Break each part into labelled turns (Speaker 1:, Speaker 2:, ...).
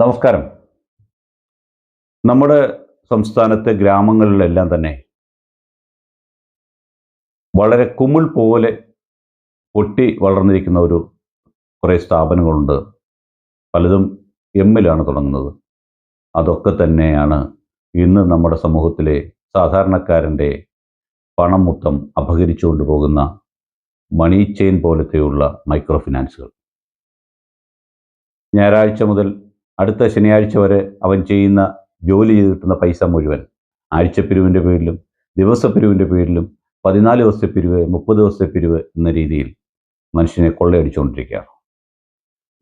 Speaker 1: നമസ്കാരം. നമ്മുടെ സംസ്ഥാനത്തെ ഗ്രാമങ്ങളിലെല്ലാം തന്നെ വളരെ കുമിൾ പോലെ പൊട്ടി വളർന്നിരിക്കുന്ന ഒരു കുറേ സ്ഥാപനങ്ങളുണ്ട്. പലതും എമ്മിലാണ് തുടങ്ങുന്നത്. അതൊക്കെ തന്നെയാണ് ഇന്ന് നമ്മുടെ സമൂഹത്തിലെ സാധാരണക്കാരന്റെ പണം മൊത്തം അപഹരിച്ചുകൊണ്ട് പോകുന്ന മണി ചെയിൻ പോലത്തെയുള്ള മൈക്രോ ഫിനാൻസുകൾ ഞായറാഴ്ച മുതൽ അടുത്ത ശനിയാഴ്ച വരെ അവൻ ചെയ്യുന്ന ജോലി ചെയ്ത് കിട്ടുന്ന പൈസ മുഴുവൻ ആഴ്ചപ്പിരിവിന്റെ പേരിലും ദിവസപ്പിരിവിന്റെ പേരിലും പതിനാല് ദിവസത്തെ പിരിവ് മുപ്പത് ദിവസത്തെ പിരിവ് എന്ന രീതിയിൽ മനുഷ്യനെ കൊള്ളയടിച്ചുകൊണ്ടിരിക്കുകയാണ്.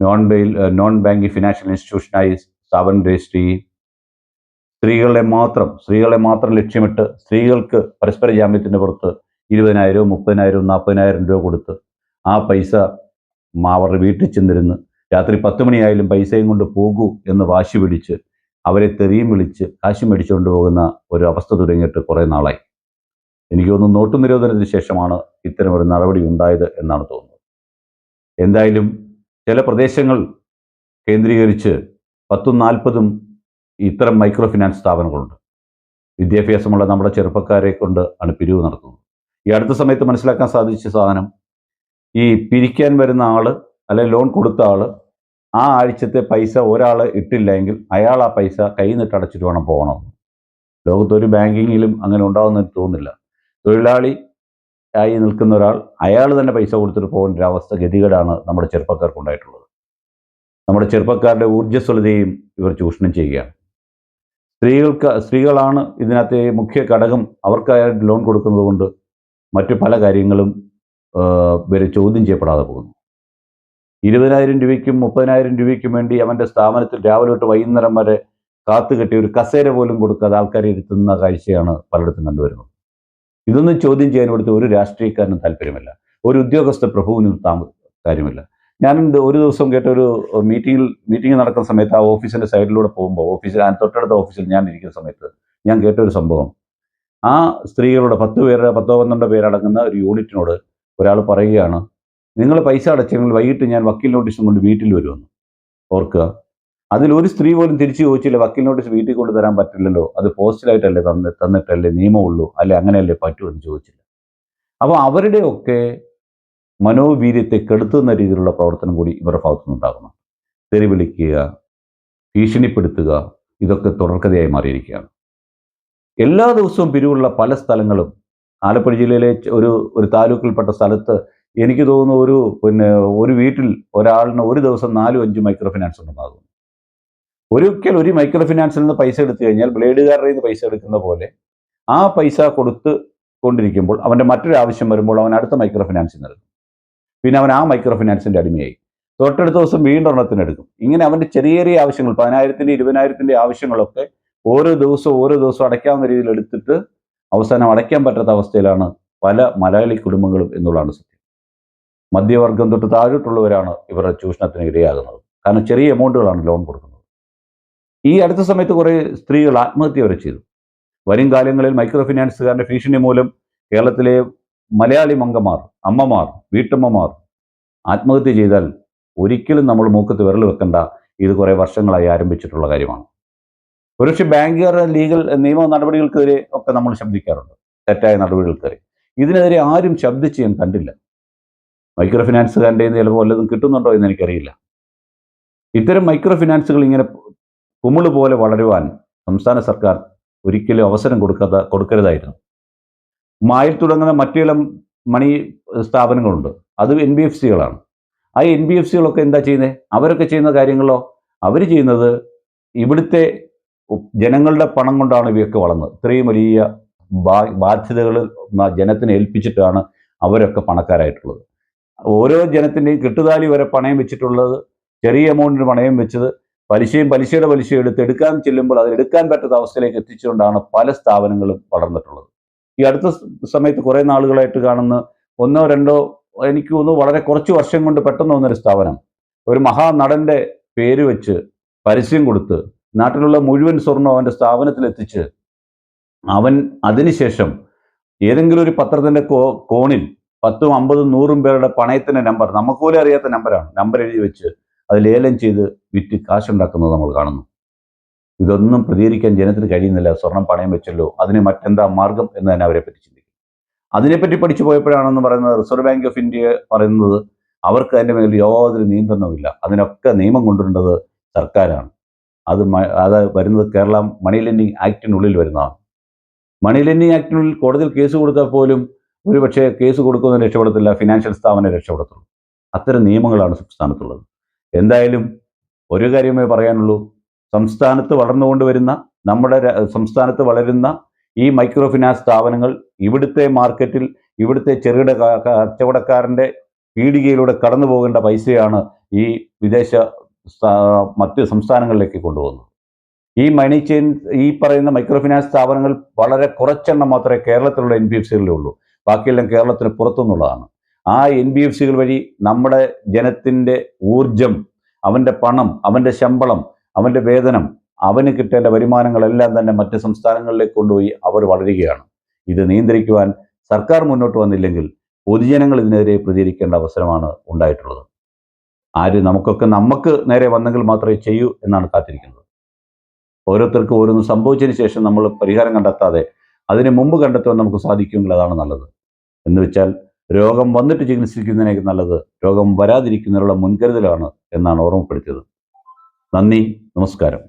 Speaker 1: Non bail non banking financial ഇൻസ്റ്റിറ്റ്യൂഷനായി സ്ഥാപനം രജിസ്റ്റർ ചെയ്യും. സ്ത്രീകളെ മാത്രം സ്ത്രീകളെ മാത്രം ലക്ഷ്യമിട്ട് സ്ത്രീകൾക്ക് പരസ്പര ജാമ്യത്തിന്റെ പുറത്ത് ഇരുപതിനായിരവും മുപ്പതിനായിരവും നാൽപ്പതിനായിരം രൂപ കൊടുത്ത് ആ പൈസ അവരുടെ വീട്ടിൽ ചെന്നിരുന്ന് രാത്രി പത്ത് മണിയായാലും പൈസയും കൊണ്ട് പോകൂ എന്ന് വാശി പിടിച്ച് അവരെ തെറിയും വിളിച്ച് കാശ് മേടിച്ചുകൊണ്ട് പോകുന്ന ഒരു അവസ്ഥ തുടങ്ങിയിട്ട് കുറേ നാളായി. എനിക്ക് തോന്നുന്നു നോട്ടു നിരോധനത്തിന് ശേഷമാണ് ഇത്തരം ഒരു നടപടി ഉണ്ടായത് എന്നാണ് തോന്നുന്നത്. എന്തായാലും ചില പ്രദേശങ്ങൾ കേന്ദ്രീകരിച്ച് പത്തും നാൽപ്പതും ഇത്തരം മൈക്രോ ഫിനാൻസ് സ്ഥാപനങ്ങളുണ്ട്. വിദ്യാഭ്യാസമുള്ള നമ്മുടെ ചെറുപ്പക്കാരെ കൊണ്ട് ആണ് പിരിവ് നടത്തുന്നത്. ഈ അടുത്ത സമയത്ത് മനസ്സിലാക്കാൻ സാധിച്ച സാധനം ഈ പിരിക്കാൻ വരുന്ന ആൾ അല്ലെങ്കിൽ ലോൺ കൊടുത്ത ആൾ ആ ആഴ്ചത്തെ പൈസ ഒരാൾ ഇട്ടില്ലെങ്കിൽ അയാൾ ആ പൈസ കൈ നിട്ട് അടച്ചിട്ട് വേണം പോകണം. ലോകത്തൊരു ബാങ്കിങ്ങിലും അങ്ങനെ ഉണ്ടാകുമെന്ന് എനിക്ക് തോന്നുന്നില്ല. തൊഴിലാളി ആയി നിൽക്കുന്ന ഒരാൾ അയാൾ തന്നെ പൈസ കൊടുത്തിട്ട് പോകേണ്ട ഒരു അവസ്ഥ ഗതികേടാണ് നമ്മുടെ ചെറുപ്പക്കാർക്ക് ഉണ്ടായിട്ടുള്ളത്. നമ്മുടെ ചെറുപ്പക്കാരുടെ ഊർജസ്വലതയും ഇവർ ചൂഷണം ചെയ്യുകയാണ്. സ്ത്രീകൾക്ക് സ്ത്രീകളാണ് ഇതിനകത്തെ മുഖ്യ ഘടകം. അവർക്കായിട്ട് ലോൺ കൊടുക്കുന്നത് കൊണ്ട് മറ്റു പല കാര്യങ്ങളും ഇവർ ചോദ്യം ചെയ്യപ്പെടാതെ പോകുന്നു. ഇരുപതിനായിരം രൂപയ്ക്കും മുപ്പതിനായിരം രൂപയ്ക്കും വേണ്ടി അവന്റെ സ്ഥാപനത്തിൽ രാവിലെ തൊട്ട് വൈകുന്നേരം വരെ കാത്തുകെട്ടി ഒരു കസേര പോലും കൊടുക്കാതെ ആൾക്കാരെ ഇരുത്തുന്ന കാഴ്ചയാണ് പലയിടത്തും കണ്ടുവരുന്നത്. ഇതൊന്നും ചോദ്യം ചെയ്യാൻ ഇവിടുത്തെ ഒരു രാഷ്ട്രീയക്കാരനും താല്പര്യമില്ല. ഒരു ഉദ്യോഗസ്ഥ പ്രഭുവിനും താമ കാര്യമില്ല. ഞാൻ ഒരു ദിവസം കേട്ട ഒരു മീറ്റിംഗിൽ മീറ്റിംഗ് നടക്കുന്ന സമയത്ത് ആ ഓഫീസിന്റെ സൈഡിലൂടെ പോകുമ്പോൾ ഓഫീസിൽ തൊട്ടടുത്ത ഓഫീസിൽ ഞാൻ ഇരിക്കുന്ന സമയത്ത് ഞാൻ കേട്ട ഒരു സംഭവം. ആ സ്ത്രീകളുടെ പത്ത് പേരുടെ പത്തോ പന്ത്രണ്ടോ പേരടങ്ങുന്ന ഒരു യൂണിറ്റിനോട് ഒരാൾ പറയുകയാണ് നിങ്ങൾ പൈസ അടച്ചെങ്കിൽ വൈകിട്ട് ഞാൻ വക്കീൽ നോട്ടീസും കൊണ്ട് വീട്ടിൽ വരുമെന്ന്. ഓർക്കുക. അതിൽ ഒരു സ്ത്രീ പോലും തിരിച്ചു ചോദിച്ചില്ല വക്കീൽ നോട്ടീസ് വീട്ടിൽ കൊണ്ട് തരാൻ പറ്റില്ലല്ലോ അത് പോസ്റ്റലായിട്ടല്ലേ തന്ന് തന്നിട്ടല്ലേ നിയമമുള്ളൂ അല്ലെ അങ്ങനെയല്ലേ പറ്റൂ? എന്ന് ചോദിച്ചില്ല. അപ്പോൾ അവരുടെയൊക്കെ മനോവീര്യത്തെ കെടുത്തുന്ന രീതിയിലുള്ള പ്രവർത്തനം കൂടി ഇവരുടെ ഭാഗത്തുനിന്നുണ്ടാകുന്നു തെറി വിളിക്കുക ഭീഷണിപ്പെടുത്തുക ഇതൊക്കെ തുടർക്കഥയായി മാറിയിരിക്കുകയാണ്. എല്ലാ ദിവസവും പിരിവുള്ള പല സ്ഥലങ്ങളും ആലപ്പുഴ ജില്ലയിലെ ഒരു ഒരു താലൂക്കിൽപ്പെട്ട സ്ഥലത്ത് എനിക്ക് തോന്നുന്നു ഒരു പിന്നെ ഒരു വീട്ടിൽ ഒരാളിന് ഒരു ദിവസം നാലും അഞ്ചും മൈക്രോ ഫിനാൻസ് ഉണ്ടെന്നാകും ഒരിക്കൽ ഒരു മൈക്രോ ഫിനാൻസിൽ നിന്ന് പൈസ എടുത്തു കഴിഞ്ഞാൽ ബ്ലേഡുകാരുടെ നിന്ന് പൈസ എടുക്കുന്ന പോലെ ആ പൈസ കൊടുത്ത് കൊണ്ടിരിക്കുമ്പോൾ അവന്റെ മറ്റൊരു ആവശ്യം വരുമ്പോൾ അവൻ അടുത്ത മൈക്രോ ഫിനാൻസിൽ നൽകും പിന്നെ അവൻ ആ മൈക്രോ ഫിനാൻസിന്റെ അടിമയായി. തൊട്ടടുത്ത ദിവസം വീണ്ടും എണ്ണത്തിന് എടുക്കും. ഇങ്ങനെ അവന്റെ ചെറിയ ചെറിയ ആവശ്യങ്ങൾ പതിനായിരത്തിന്റെ ഇരുപതിനായിരത്തിന്റെ ആവശ്യങ്ങളൊക്കെ ഓരോ ദിവസവും ഓരോ ദിവസവും അടയ്ക്കാവുന്ന രീതിയിൽ എടുത്തിട്ട് അവസാനം അടയ്ക്കാൻ പറ്റാത്ത അവസ്ഥയിലാണ് പല മലയാളി കുടുംബങ്ങളും എന്നുള്ളതാണ് സത്യം. മധ്യവർഗം തൊട്ട് താഴോട്ടുള്ളവരാണ് ഇവരുടെ ചൂഷണത്തിന് ഇരയാകുന്നത്. കാരണം ചെറിയ എമൗണ്ടുകളാണ് ലോൺ കൊടുക്കുന്നത്. ഈ അടുത്ത സമയത്ത് കുറേ സ്ത്രീകൾ ആത്മഹത്യ വരെ ചെയ്തു. വരും കാലങ്ങളിൽ മൈക്രോ ഫിനാൻസുകാരുടെ ഭീഷണി മൂലം കേരളത്തിലെ മലയാളി മംഗമാർ അമ്മമാർ വീട്ടമ്മമാർ ആത്മഹത്യ ചെയ്താൽ ഒരിക്കലും നമ്മൾ മൂക്കത്ത് വിരൽ വെക്കേണ്ട. ഇത് കുറേ വർഷങ്ങളായി ആരംഭിച്ചിട്ടുള്ള കാര്യമാണ്. ഒരുപക്ഷെ ബാങ്കുകാരുടെ ലീഗൽ നിയമ നടപടികൾക്കെതിരെ ഒക്കെ നമ്മൾ ശബ്ദിക്കാറുണ്ട്. തെറ്റായ നടപടികൾക്കെതിരെ. ഇതിനെതിരെ ആരും ശബ്ദിച്ച് ഞാൻ കണ്ടില്ല. മൈക്രോ ഫിനാൻസുകാരുടെ ചിലപ്പോൾ വല്ലതും കിട്ടുന്നുണ്ടോ എന്ന് എനിക്കറിയില്ല. ഇത്തരം മൈക്രോ ഫിനാൻസുകൾ ഇങ്ങനെ കുമിൾ പോലെ വളരുവാൻ സംസ്ഥാന സർക്കാർ ഒരിക്കലും അവസരം കൊടുക്കാത്ത കൊടുക്കരുതായിരുന്നു. മായിൽ തുടങ്ങുന്ന മറ്റു ചില മണി സ്ഥാപനങ്ങളുണ്ട്. അത് എൻ ബി എഫ് സികളാണ്. ആ എൻ ബി എഫ് സികളൊക്കെ എന്താ ചെയ്യുന്നത് അവരൊക്കെ ചെയ്യുന്ന കാര്യങ്ങളോ? അവർ ചെയ്യുന്നത് ഇവിടുത്തെ ജനങ്ങളുടെ പണം കൊണ്ടാണ് ഇവയൊക്കെ വളർന്നത്. ഇത്രയും വലിയ ബാധ്യതകൾ ജനത്തിനേൽപ്പിച്ചിട്ടാണ് അവരൊക്കെ പണക്കാരായിട്ടുള്ളത്. ഓരോ ജനത്തിന്റെയും കെട്ടുതാലി വരെ പണയം വെച്ചിട്ടുള്ളത് ചെറിയ എമൗണ്ടിന് പണയം വെച്ചത് പലിശയും പലിശയുടെ പലിശയും എടുത്ത് എടുക്കാൻ ചെല്ലുമ്പോൾ അത് എടുക്കാൻ പറ്റാത്ത അവസ്ഥയിലേക്ക് എത്തിച്ചുകൊണ്ടാണ് പല സ്ഥാപനങ്ങളും വളർന്നിട്ടുള്ളത്. ഈ അടുത്ത സമയത്ത് കുറേ നാളുകളായിട്ട് കാണുന്ന ഒന്നോ രണ്ടോ എനിക്ക് തോന്നുന്നു വളരെ കുറച്ച് വർഷം കൊണ്ട് പെട്ടെന്ന് വന്നൊരു സ്ഥാപനം. ഒരു മഹാനടന്റെ പേര് വെച്ച് പരസ്യം കൊടുത്ത് നാട്ടിലുള്ള മുഴുവൻ സ്വർണം അവന്റെ സ്ഥാപനത്തിൽ എത്തിച്ച് അവൻ അതിനുശേഷം ഏതെങ്കിലും ഒരു പത്രത്തിന്റെ കോണിൽ പത്തും അമ്പതും നൂറും പേരുടെ പണയത്തിന്റെ നമ്പർ നമുക്ക് പോലും അറിയാത്ത നമ്പറാണ്. നമ്പർ എഴുതി വെച്ച് അത് ലേലം ചെയ്ത് വിറ്റ് കാശുണ്ടാക്കുന്നത് നമ്മൾ കാണുന്നു. ഇതൊന്നും പ്രതികരിക്കാൻ ജനത്തിന് കഴിയുന്നില്ല. സ്വർണം പണയം വെച്ചല്ലോ. അതിന് മറ്റെന്താ മാർഗം എന്ന് തന്നെ അവരെ പറ്റി ചിന്തിക്കും. അതിനെപ്പറ്റി പഠിച്ചു പോയപ്പോഴാണെന്ന് പറയുന്നത് റിസർവ് ബാങ്ക് ഓഫ് ഇന്ത്യ പറയുന്നത് അവർക്ക് അതിന്റെ മേൽ യാതൊരു നിയന്ത്രണവുമില്ല അതിനൊക്കെ നിയമം കൊണ്ടുവരേണ്ടത് സർക്കാരാണ്. അത് അത് വരുന്നത് കേരള മണി ലെൻഡിങ് ആക്ടിനുള്ളിൽ വരുന്നതാണ്. മണി ലെൻഡിങ് ആക്ടിനുള്ളിൽ കോടതിയിൽ കേസ് കൊടുത്താൽ പോലും ഒരുപക്ഷെ കേസ് കൊടുക്കുന്നതിന് രക്ഷപ്പെടത്തില്ല ഫിനാൻഷ്യൽ സ്ഥാപനം രക്ഷപ്പെടത്തുള്ളൂ. അത്തരം നിയമങ്ങളാണ് സംസ്ഥാനത്തുള്ളത്. എന്തായാലും ഒരു കാര്യമേ പറയാനുള്ളൂ. സംസ്ഥാനത്ത് വളർന്നുകൊണ്ടുവരുന്ന നമ്മുടെ സംസ്ഥാനത്ത് വളരുന്ന ഈ മൈക്രോ ഫിനാൻസ് സ്ഥാപനങ്ങൾ ഇവിടുത്തെ മാർക്കറ്റിൽ ഇവിടുത്തെ ചെറുകിട കച്ചവടക്കാരന്റെ പീടികയിലൂടെ കടന്നു പോകേണ്ട പൈസയാണ് ഈ വിദേശ മറ്റ് സംസ്ഥാനങ്ങളിലേക്ക് കൊണ്ടുപോകുന്നത്. ഈ മണി ചെയിൻ ഈ പറയുന്ന മൈക്രോ ഫിനാൻസ് സ്ഥാപനങ്ങൾ വളരെ കുറച്ചെണ്ണം മാത്രമേ കേരളത്തിലുള്ള എൻ ബി എഫ് സികളിലുള്ളൂ. ബാക്കിയെല്ലാം കേരളത്തിന് പുറത്തുനിന്നുള്ളതാണ്. ആ എൻ ബി എഫ് സികൾ വഴി നമ്മുടെ ജനത്തിന്റെ ഊർജം അവന്റെ പണം അവന്റെ ശമ്പളം അവന്റെ വേതനം അവന് കിട്ടേണ്ട വരുമാനങ്ങളെല്ലാം തന്നെ മറ്റ് സംസ്ഥാനങ്ങളിലേക്ക് കൊണ്ടുപോയി അവർ വളരുകയാണ്. ഇത് നിയന്ത്രിക്കുവാൻ സർക്കാർ മുന്നോട്ട് വന്നില്ലെങ്കിൽ പൊതുജനങ്ങൾ ഇതിനെതിരെ പ്രതികരിക്കേണ്ട അവസരമാണ് ഉണ്ടായിട്ടുള്ളത്. ആര് നമുക്കൊക്കെ നമുക്ക് നേരെ വന്നെങ്കിൽ മാത്രമേ ചെയ്യൂ എന്നാണ് കാത്തിരിക്കുന്നത്. ഓരോരുത്തർക്കും ഓരോന്ന് സംഭവിച്ചതിന് ശേഷം നമ്മൾ പരിഹാരം കണ്ടെത്താതെ അതിന് മുമ്പ് കണ്ടെത്തുവാൻ നമുക്ക് സാധിക്കുമെങ്കിൽ അതാണ് നല്ലത്. എന്ന് വെച്ചാൽ രോഗം വന്നിട്ട് ചികിത്സിക്കുന്നതിനേക്ക് നല്ലത് രോഗം വരാതിരിക്കുന്നതിനുള്ള മുൻകരുതലാണ് എന്നാണ് ഓർമ്മപ്പെടുത്തിയത്. നന്ദി നമസ്കാരം.